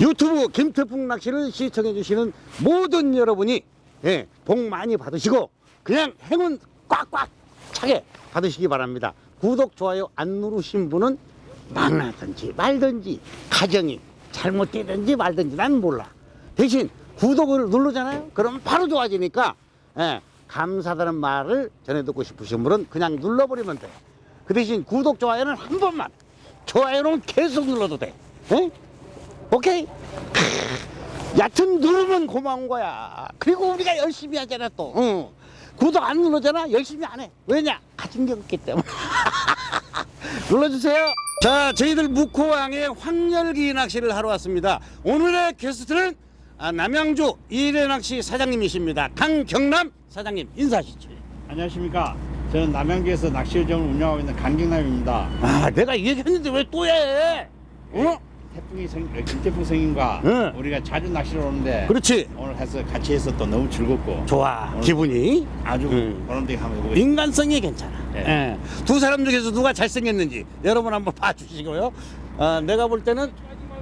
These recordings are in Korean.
유튜브 김태풍 낚시를 시청해 주시는 모든 여러분이 예, 복 많이 받으시고 그냥 행운 꽉꽉 차게 받으시기 바랍니다. 구독, 좋아요 안 누르신 분은 망하든지 말든지 가정이 잘못되든지 말든지 난 몰라. 대신 구독을 누르잖아요. 그러면 바로 좋아지니까 예, 감사하다는 말을 전해 듣고 싶으신 분은 그냥 눌러버리면 돼. 그 대신 구독, 좋아요는 한 번만. 좋아요는 계속 눌러도 돼. 예? 오케이? 크, 얕은 누르면 고마운 거야. 그리고 우리가 열심히 하잖아 또. 응. 구독 안 누르잖아. 열심히 안 해. 왜냐? 가진 게 없기 때문에. 눌러주세요. 자, 저희들 묵호항에 황열기 낚시를 하러 왔습니다. 오늘의 게스트는 아, 남양주 이래낚시 사장님이십니다. 강경남 사장님 인사하시죠. 안녕하십니까. 저는 남양주에서 낚시점을 운영하고 있는 강경남입니다. 아, 내가 얘기했는데 왜 또 해? 어? 태풍이 생, 어, 김태풍 생님과 응. 우리가 자주 낚시를 오는데 그렇지. 오늘 해서 같이 해서 또 너무 즐겁고 좋아. 오늘 기분이. 아주 응. 보람되게 한번 해보겠습니다. 인간성이 괜찮아. 네. 예. 두 사람 중에서 누가 잘생겼는지 여러분 한번 봐주시고요. 어, 내가 볼 때는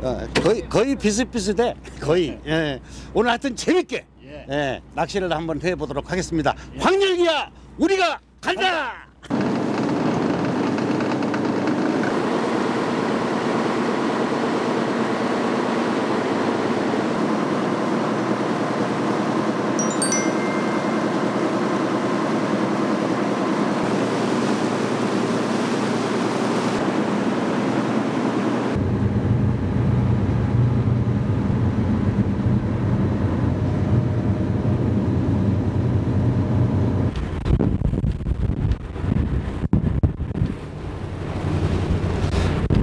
어, 거의 거의 비슷비슷해. 거의. 예. 오늘 하여튼 재밌게 예. 예, 낚시를 한번 해보도록 하겠습니다. 황열기야, 우리가 간다.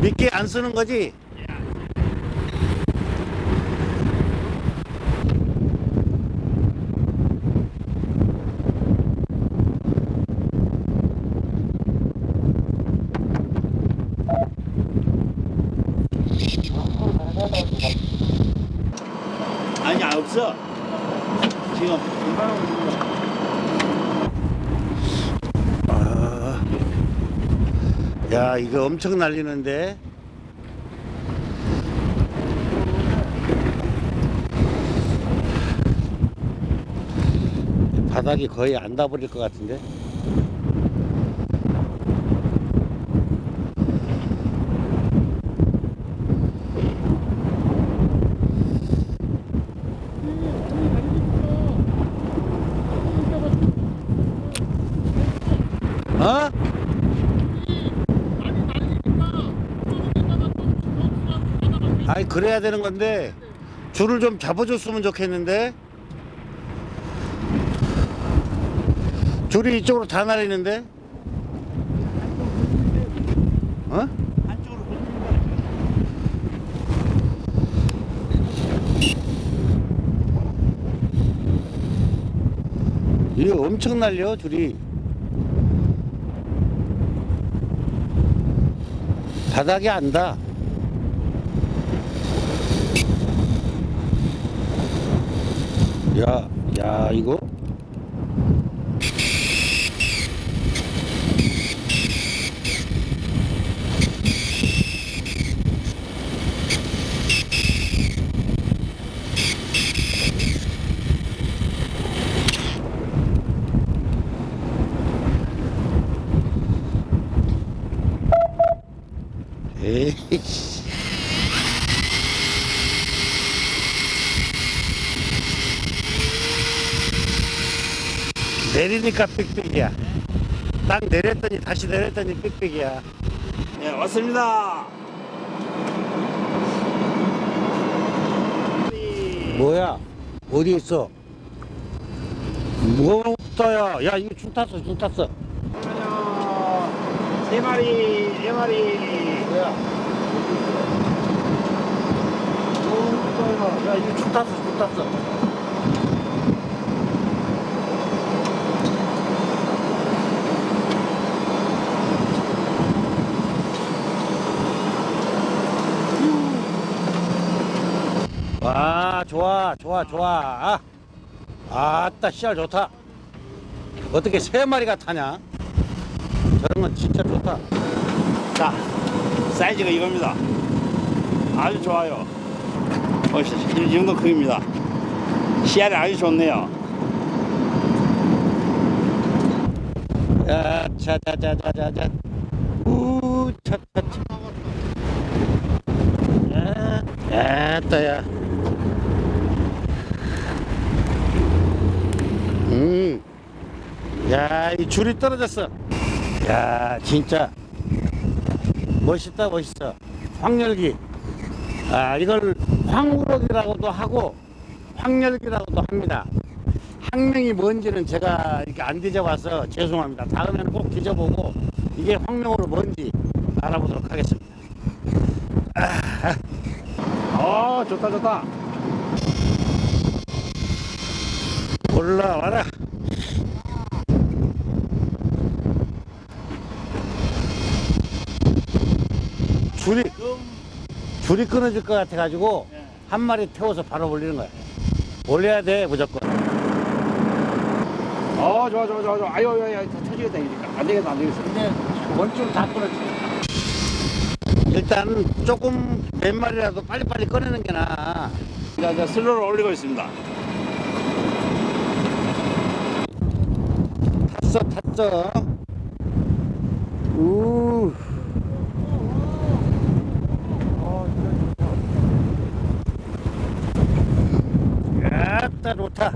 미끼 안 쓰는 거지? 아니야 없어. 지금. 아, 야 이거 엄청 날리는데. 바닥이 거의 안 닿아버릴 것 같은데. 어? 아니 그래야 되는 건데 줄을 좀 잡아줬으면 좋겠는데 줄이 이쪽으로 다 날리는데? 어? 이거 엄청 날려 줄이. 바닥에 안다 야, 야 이거 에이씨 내리니까 삑삑이야. 딱 내렸더니 다시 내렸더니 삑삑이야. 네 왔습니다. 뭐야? 어디 있어? 무겁다야 야 이거 줄 탔어 줄 탔어. 세 마리, 네 마리. 뭐야? 무겁다야 야 이거 줄 탔어 줄 탔어 와 좋아 좋아 좋아 아, 아따 씨알 좋다 어떻게 세 마리가 타냐 저런 건 진짜 좋다 자, 사이즈가 이겁니다. 아주 좋아요. 보시죠. 이 정도 크기입니다. 씨알이 아주 좋네요. 야, 자, 자, 자, 자, 자, 자. 우, 차, 차, 차. 야, 야, 따야. 음. 야, 이 줄이 떨어졌어. 야, 진짜. 멋있다, 멋있어. 황열기. 아, 이걸 황우럭이라고도 하고, 황열기라고도 합니다. 학명이 뭔지는 제가 이렇게 안 뒤져봐서 죄송합니다. 다음에는 꼭 뒤져보고 이게 황명으로 뭔지 알아보도록 하겠습니다. 어, 좋다, 좋다. 올라와라. 줄이 줄이 끊어질 것 같아 가지고 네. 한 마리 태워서 바로 올리는 거야. 올려야 돼 무조건. 어, 좋아, 좋아, 좋아, 좋아. 아유, 아유, 아유, 다 터지겠다, 이니까. 안 되겠다, 안 되겠어. 근데 원줄 다 끊어지. 일단 조금 몇 마리라도 빨리빨리 꺼내는 게 나아. 자, 자, 슬로를 올리고 있습니다. 탔어 탔어. 우. 좋다.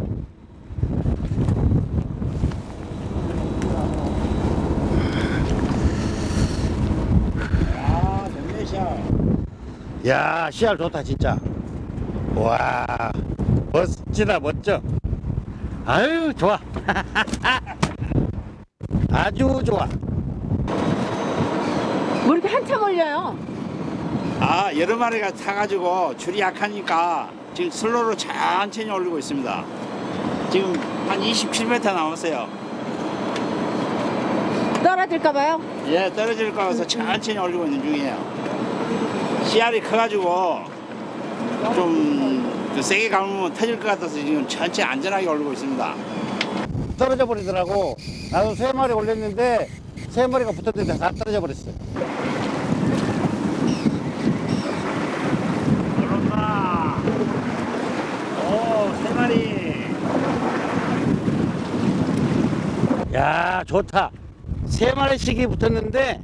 아, 됐네샤. 야 씨알 좋다 진짜. 와 멋지다 멋져. 아유 좋아. 아주 좋아. 뭐 이렇게 한참 올려요? 아, 여러 마리가 타가지고 줄이 약하니까 지금 슬로로 천천히 올리고 있습니다. 지금 한 27m 남았어요. 떨어질까봐요? 예, 떨어질 거 같아서 천천히 올리고 있는 중이에요. 씨알이 커가지고 좀그 세게 감으면 터질 것 같아서 지금 천천히 안전하게 올리고 있습니다. 떨어져 버리더라고. 나도 세 마리 올렸는데 세 마리가 붙었는데 다 떨어져 버렸어. 올라온다. 오, 세 마리. 야 좋다. 세 마리씩이 붙었는데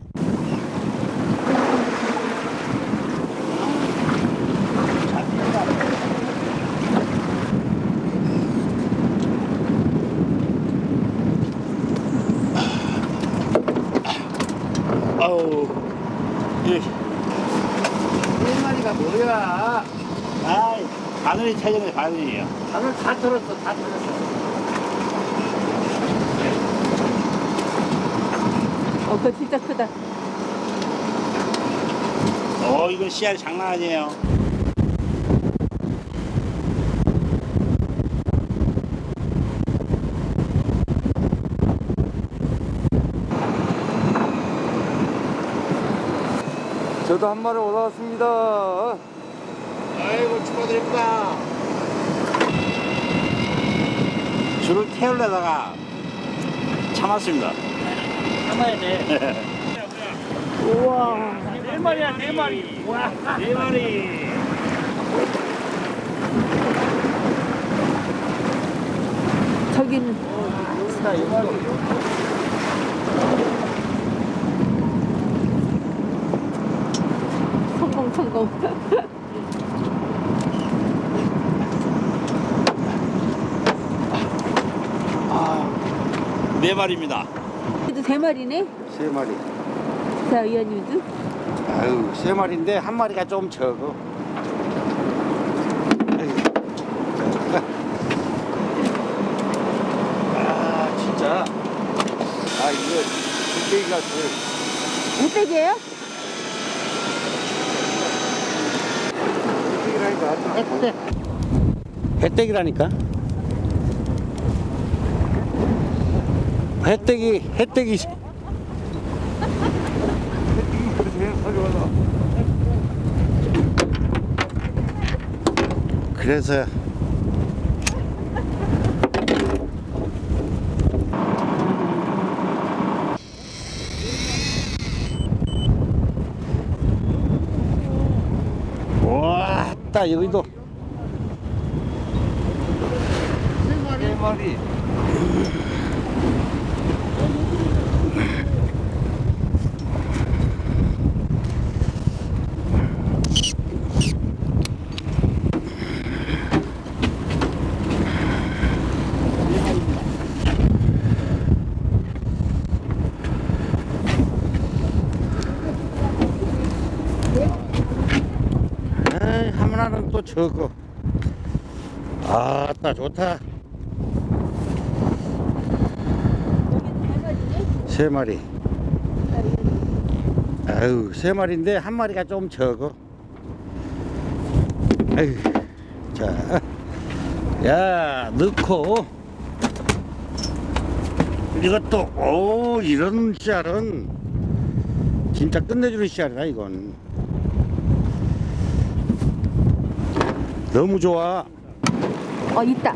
어우, 이, 세 마리가 뭐야? 아이, 바늘이 터졌네, 바늘이요. 바늘 다 털었어, 다 털었어. 어, 그거 진짜 크다. 어, 이건 씨알이 장난 아니에요. 저도 한 마리 올라왔습니다. 아이고, 축하드립니다. 줄을 태우려다가 참았습니다. 참아야 돼. 우와. 네 마리야, 네 마리. 와, 네 마리. 저긴 여기다 이 마리. 성공, 성공. 네 마리입니다. 세 마리네? 세 마리. 자, 의원님도. 아유, 세 마리인데 한 마리가 좀 적어. 아, 진짜. 아, 이거 물개기가 그 우백이에요? 햇대기라니까. 햇대. 햇대기라니까. 햇대기, 햇대기. 그래서 와, 딱 여기도 마리. 에이, 또 적어. 아따, 좋다. 세 마리. 아유, 세 마리인데 한 마리가 좀 적어. 아유, 자, 야, 넣고. 이것도, 오, 이런 씨알은 진짜 끝내주는 씨알이다, 이건. 너무 좋아. 어 있다.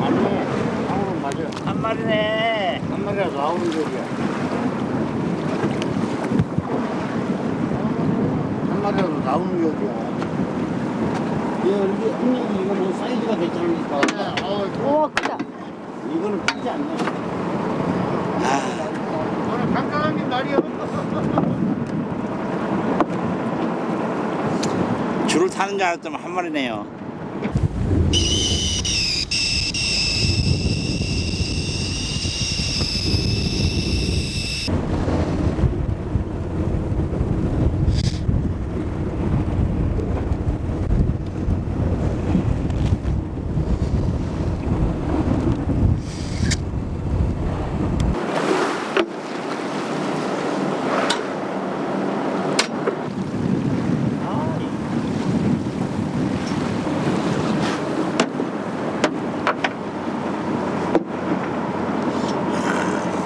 맞네. 방금 맞아. 한 마리네. 한 마리라도 나오는 적이야. 한 마리라도 나오는 적이야. 이거 이게 형님 이거 뭐 사이즈가 괜찮으니까. 우와 크다. 이거는 크지 않네. 오늘 강강한 날이요. 줄을 타는 줄 알았더니 한 마리네요.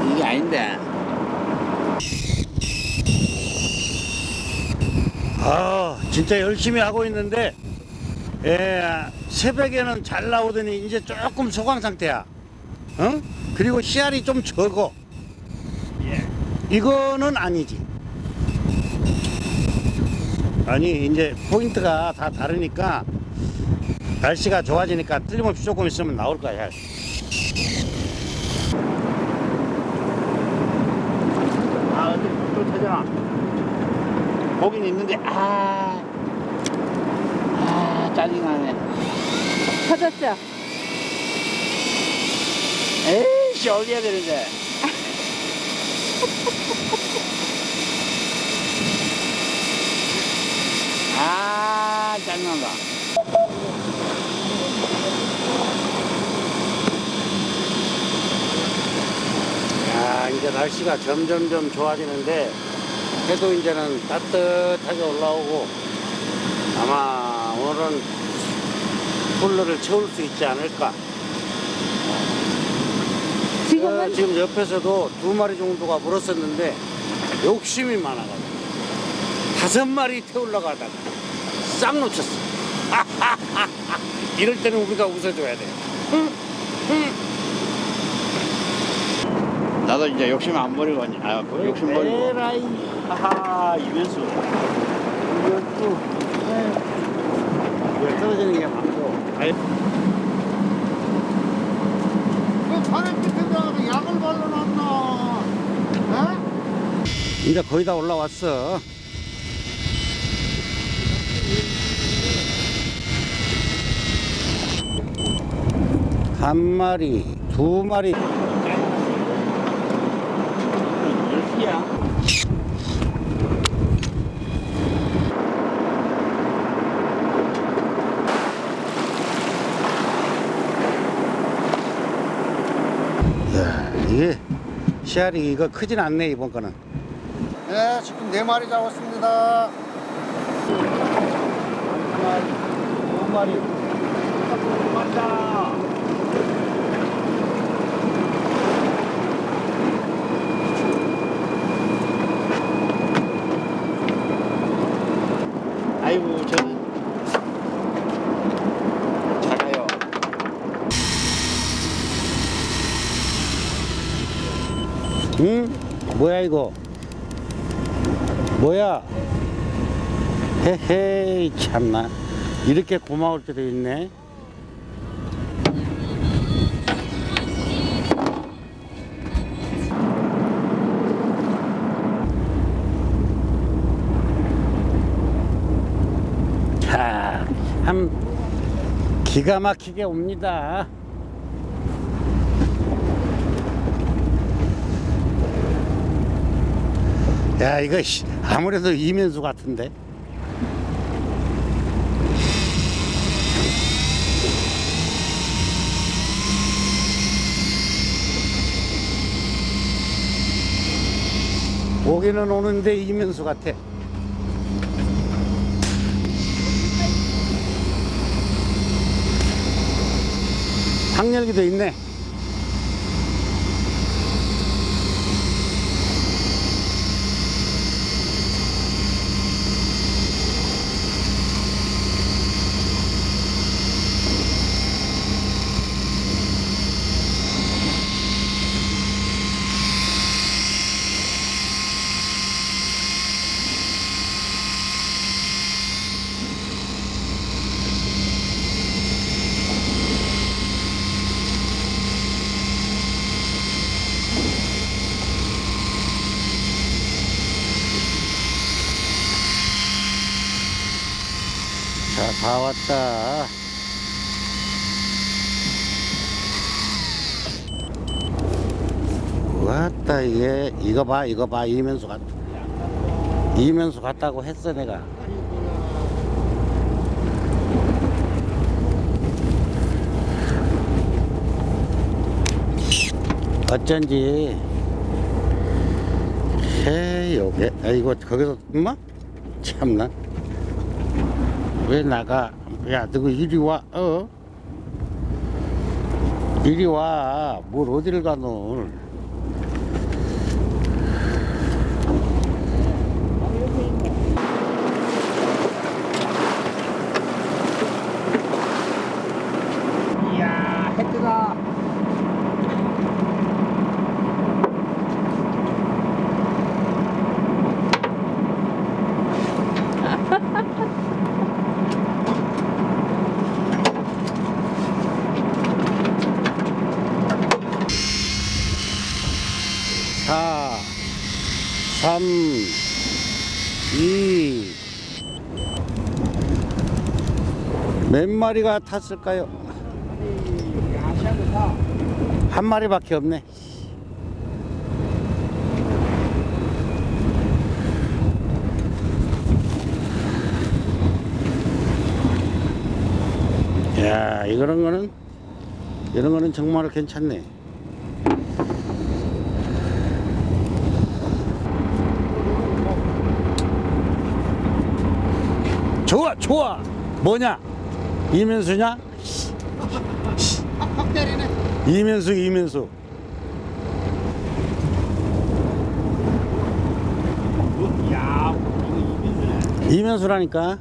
이게 아닌데. 아, 진짜 열심히 하고 있는데, 예, 새벽에는 잘 나오더니 이제 조금 소강 상태야. 어? 그리고 씨알이 좀 적어. 예. 이거는 아니지. 아니, 이제 포인트가 다 다르니까, 날씨가 좋아지니까 틀림없이 조금 있으면 나올 거야. 아, 또 터져나. 보긴 있는데, 아. 아, 짜증나네. 터졌죠? 에이씨, 어디야 되는데. 아, 짜증난다. 야, 이제 날씨가 점점점 좋아지는데, 해도 이제는 따뜻하게 올라오고, 아마 오늘은 훌러를 채울 수 있지 않을까. 어, 지금은 지금 옆에서도 두 마리 정도가 물었었는데, 욕심이 많아가지고, 다섯 마리 태우려고 하다가, 싹 놓쳤어. 이럴 때는 우리가 웃어줘야 돼. 나도 이제 욕심 안 버리고, 아, 욕심 버리고. 하하, 이면수. 이것도 왜 떨어지는 게 많고 아이, 그 산에 끝에다가 약을 발라놨나? 에? 이제 거의 다 올라왔어 한 마리 두 마리 열기야. 야, 이게 씨알이 이거 크진 않네 이번 거는 네, 지금 네 마리 잡았습니다. 한 마리 두 마리 맞다. 아이 아이고. 뭐야? 헤헤이 참나. 이렇게 고마울 때도 있네. 참 기가 막히게 옵니다. 야 이거 씨, 아무래도 이면수 같은데. 오기는 오는데 이면수 같아. 항열기도 있네. 다 왔다. 왔다, 이게. 이거 봐, 이거 봐. 이면수 같 이면수 같다고 했어, 내가. 어쩐지. 해, 요게. 아, 이거, 거기서, 엄마? 참나. 왜 나가? 야, 너그 이리 와, 어? 이리 와. 뭘 어디를 가, 너? 이야, 해 뜨다. 사, 삼, 이. 몇 마리가 탔을까요? 한 마리밖에 없네. 야, 이런 거는, 이런 거는 정말 괜찮네. 좋아, 좋아. 뭐냐? 이면수냐? 팍팍 때리네. 이면수, 이면수. 야, 이거 이민수네. 이면수라니까.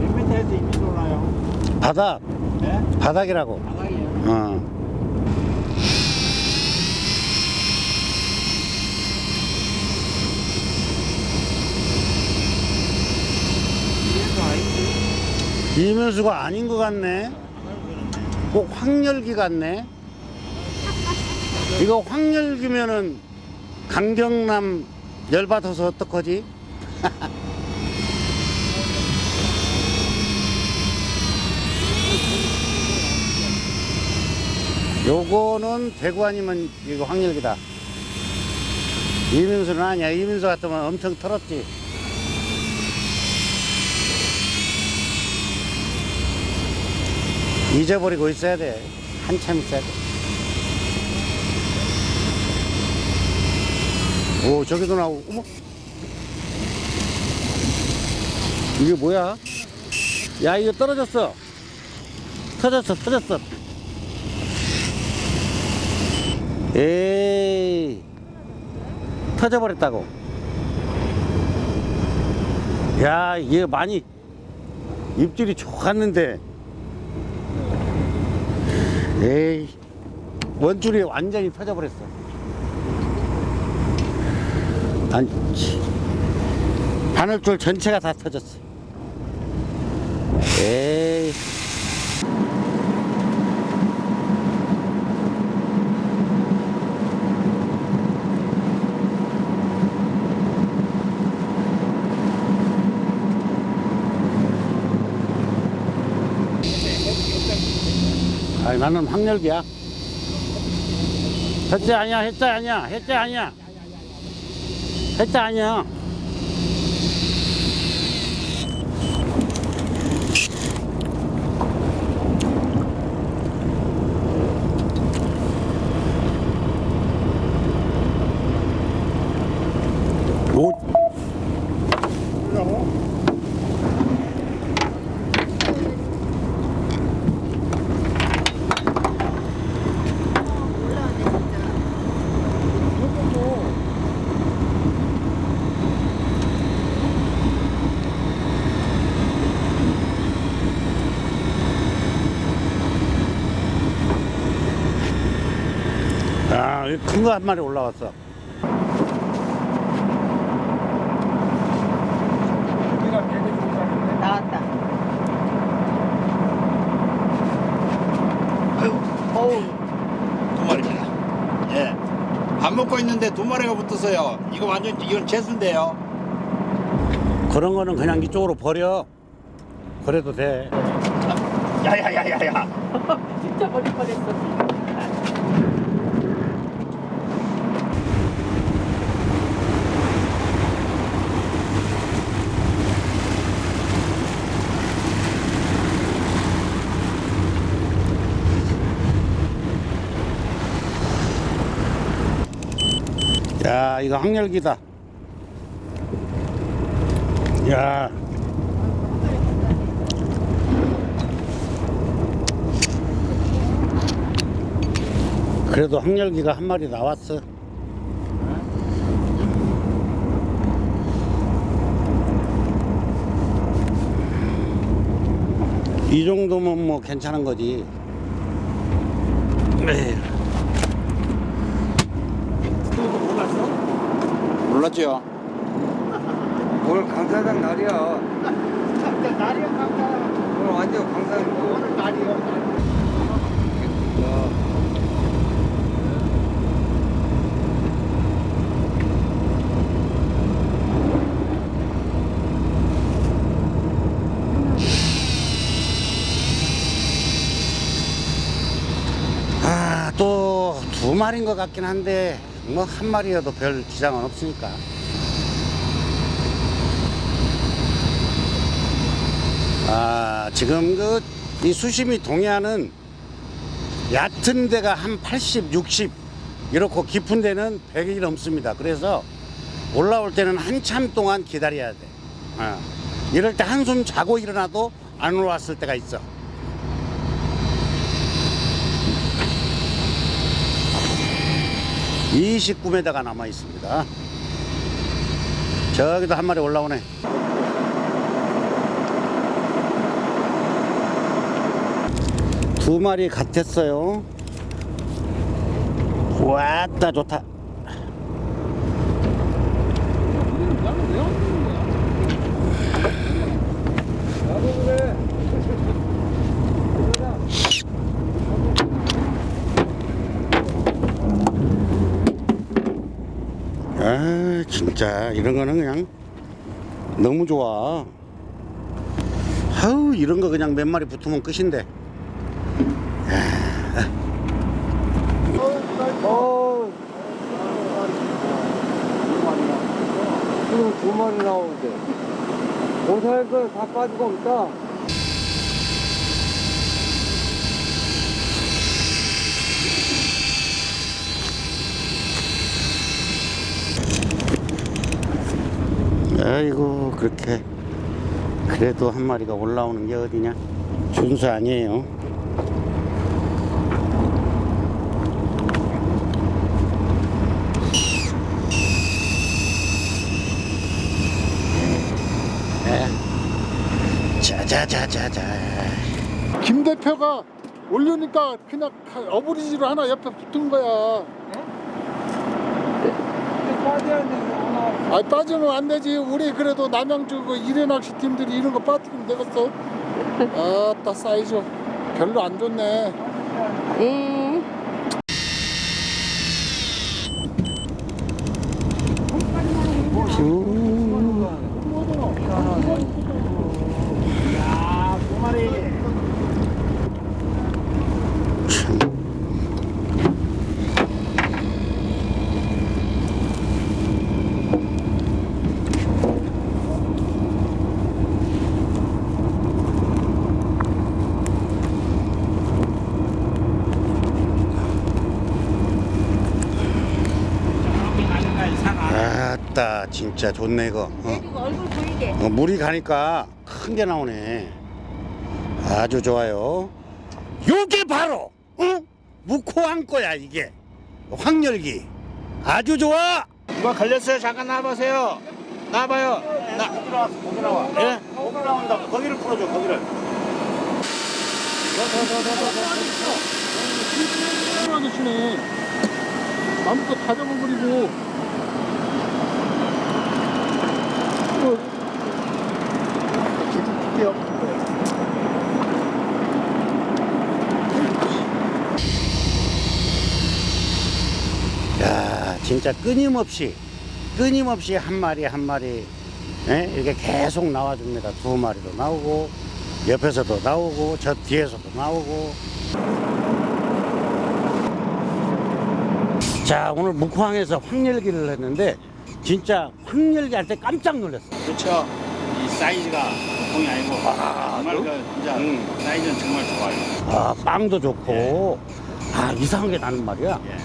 몇 미터에서 이민수 오나요? 바닥, 네? 바닥이라고. 바닥이에요. 어. 이민수 아닌데? 이면수가 아닌 것 같네. 꼭 황열기 같네. 이거 황열기면은 강경남 열받아서 어떡하지? 요거는 대구 아니면 이거 황열기다. 이민수는 아니야. 이민수 같으면 엄청 털었지. 잊어버리고 있어야 돼. 한참 있어야 돼. 오, 저기도 나오고, 어머. 이게 뭐야? 야, 이거 떨어졌어. 터졌어, 터졌어. 에이. 터져버렸다고. 야, 이게 많이 입질이 좋았는데. 원줄이 완전히 펴져버렸어. 난 바늘줄 전체가 다 터졌어. 에이. 아니, 나는 확렬비야. 해째 아니야, 해째 아니야, 해째 아니야. 해째 아니야. 오, 야, 큰 거 한 마리 올라왔어. 나왔다. 어우, 두 마리입니다. 예. 밥 먹고 있는데 두 마리가 붙었어요. 이거 완전 이건 재수인데요. 그런 거는 그냥 이쪽으로 버려. 그래도 돼. 야야야야야. 진짜 버릴 뻔했어. 야, 이거 항열기다. 야. 그래도 항열기가 한 마리 나왔어. 이 정도면 뭐 괜찮은 거지. 에휴. 몰랐죠. 오늘 강사장 날이야. 날이야 강사. 오늘 완전 강사이고. 오늘 날이야. 아, 또두 마리인 것 같긴 한데, 뭐 한 마리여도 별 지장은 없으니까. 아, 지금 그, 이 수심이 동해안은 얕은 데가 한 80, 60, 이렇고 깊은 데는 100이 넘습니다. 그래서 올라올 때는 한참 동안 기다려야 돼. 아, 이럴 때 한숨 자고 일어나도 안 올라왔을 때가 있어. 29m가 남아 있습니다. 저기도 한 마리 올라오네. 두 마리 같았어요. 왔다 좋다. 아 진짜 이런 거는 그냥 너무 좋아. 아우 이런 거 그냥 몇 마리 붙으면 끝인데. 어. 두 마리 나오는데. 못할 거다 빠지고 없다. 아이고 그렇게 그래도 한 마리가 올라오는 게 어디냐? 준수 아니에요. 네. 자자자자자. 김 대표가 올려니까 그냥 어부리지로 하나 옆에 붙은 거야. 빠져야 되는데 하나. 아 빠지면 안 되지. 우리 그래도 남양주 그 일회 낚시 팀들이 이런 거 빠뜨리면 되겠어. 아따 사이즈 별로 안 좋네. 예. 두 마리. 진짜 좋네 이거. 어. 그리고 얼굴 보이게. 어, 물이 가니까 큰 게 나오네. 아주 좋아요. 요게 바로 어? 무코한 거야 이게. 황열기. 아주 좋아. 누가 걸렸어요? 잠깐 나와보세요. 나와봐요. 나. 거기 나왔어. 거기 나와. 예? 거기 나온다. 거기를 풀어줘. 거기를. 하게 치네. 나무도 다 잡아버리고. 야, 진짜 끊임없이 끊임없이 한 마리 한 마리 예? 이렇게 계속 나와줍니다. 두 마리도 나오고 옆에서도 나오고 저 뒤에서도 나오고. 자, 오늘 묵황에서 황열기를 했는데 진짜 때 깜짝 놀랐어. 그렇죠. 이 사이즈가 보통이 아니고 아, 정말 그- 그 진짜 음. 사이즈는 정말 좋아요. 아, 빵도 좋고. 아, 이상하게 나는 말이야. 예.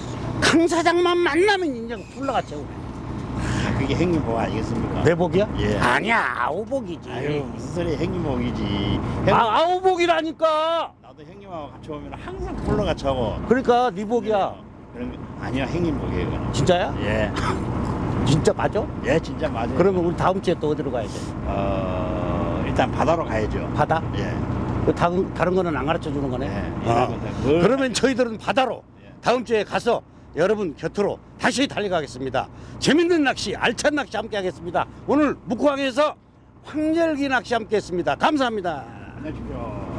강 사장만 만나면 인정 불러가 채우네. 아, 그게 행님복 아니겠습니까? 내복이야? 예. 아니야, 아우복이지. 아유 무슨 소리 행님복이지. 아, 아우복이라니까. 나도 형님하고 같이 오면 항상 굴러 같이 하고. 그러니까 네 복이야. 그런 거 아니야 행님복이에요. 그건. 진짜야? 예. 진짜 맞아? 예 진짜 맞아요. 그러면 우리 다음 주에 또 어디로 가야 돼? 어 일단 바다로 가야죠. 바다? 예. 그 다른, 다른 거는 안 가르쳐 주는 거네? 예. 어. 이런 뭘 그러면 저희들은 바다로 예. 다음 주에 가서 여러분 곁으로 다시 달려가겠습니다. 재밌는 낚시, 알찬 낚시 함께 하겠습니다. 오늘 묵호항에서 황열기 낚시 함께 했습니다. 감사합니다. 안녕히 계십시오.